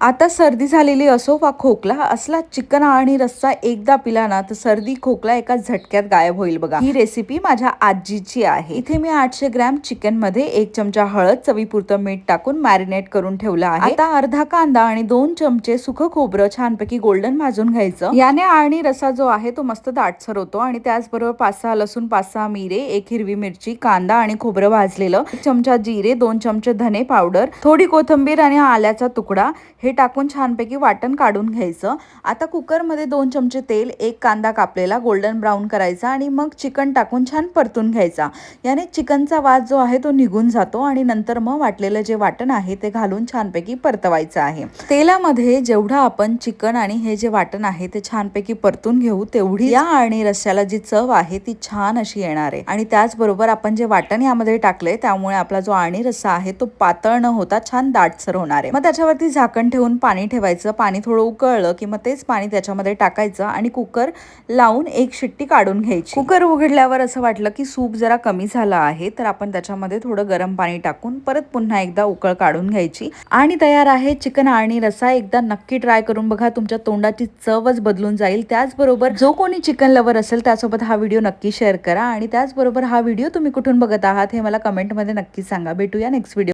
आता सर्दी झालेली असो वा खोकला असला चिकन आणि रस्सा एकदा पिला ना तर सर्दी खोकला एका झटक्यात गायब होईल बघा. ही रेसिपी माझ्या आजीची आहे. इथे मी आठशे ग्रॅम चिकनमध्ये एक चमचा हळद चवीपुरतं मीठ टाकून मॅरिनेट करून ठेवलं आहे. आता अर्धा कांदा आणि दोन चमचे सुख खोबरं छानपैकी गोल्डन भाजून घ्यायचं. याने आणि रसा जो आहे तो मस्त दाटसर होतो आणि त्याचबरोबर पाच सहा लसूण पाच सहा मिरे एक हिरवी मिरची कांदा आणि खोबरं भाजलेलं. एक चमचा जिरे दोन चमचे धने पावडर थोडी कोथिंबीर आणि आल्याचा तुकडा. हे टाकून छानपैकी वाटण काढून घ्यायचं. आता कुकरमध्ये दोन चमचे तेल एक कांदा कापलेला गोल्डन ब्राऊन करायचा आणि मग चिकन टाकून छान परतून घ्यायचा. याने चिकनचा वास जो आहे तो निघून जातो आणि नंतर मग वाटलेलं जे वाटण आहे ते घालून छानपैकी परतवायचं आहे. तेलामध्ये जेवढं आपण चिकन आणि हे जे वाटण आहे ते छानपैकी परतून घेऊ तेवढी या आणि रस्स्याला जी चव आहे ती छान अशी येणार आहे. आणि त्याचबरोबर आपण जे वाटण यामध्ये टाकले त्यामुळे आपला जो आणि रस्सा आहे तो पातळ न होता छान दाटसर होणार आहे. मग त्याच्यावरती झाकण ठेवून पाणी ठेवायचं. पाणी थोडं उकळलं की मग तेच पाणी त्याच्यामध्ये टाकायचं आणि कुकर लावून एक शिट्टी काढून घ्यायची. कुकर उघडल्यावर असं वाटलं की सूप जरा कमी झाला आहे तर आपण त्याच्यामध्ये थोडं गरम पाणी टाकून परत पुन्हा एकदा उकळ काढून घ्यायची. आणि तयार आहे चिकन आणि रसा एकदा नक्की ट्राय करून बघा तुमच्या तोंडाची चवच बदलून जाईल. त्याचबरोबर जो कोणी चिकन लवर असेल त्यासोबत हा व्हिडिओ नक्की शेअर करा आणि त्याचबरोबर हा व्हिडिओ तुम्ही कुठून बघत आहात हे मला कमेंटमध्ये नक्की सांगा. भेटूया नेक्स्ट व्हिडिओ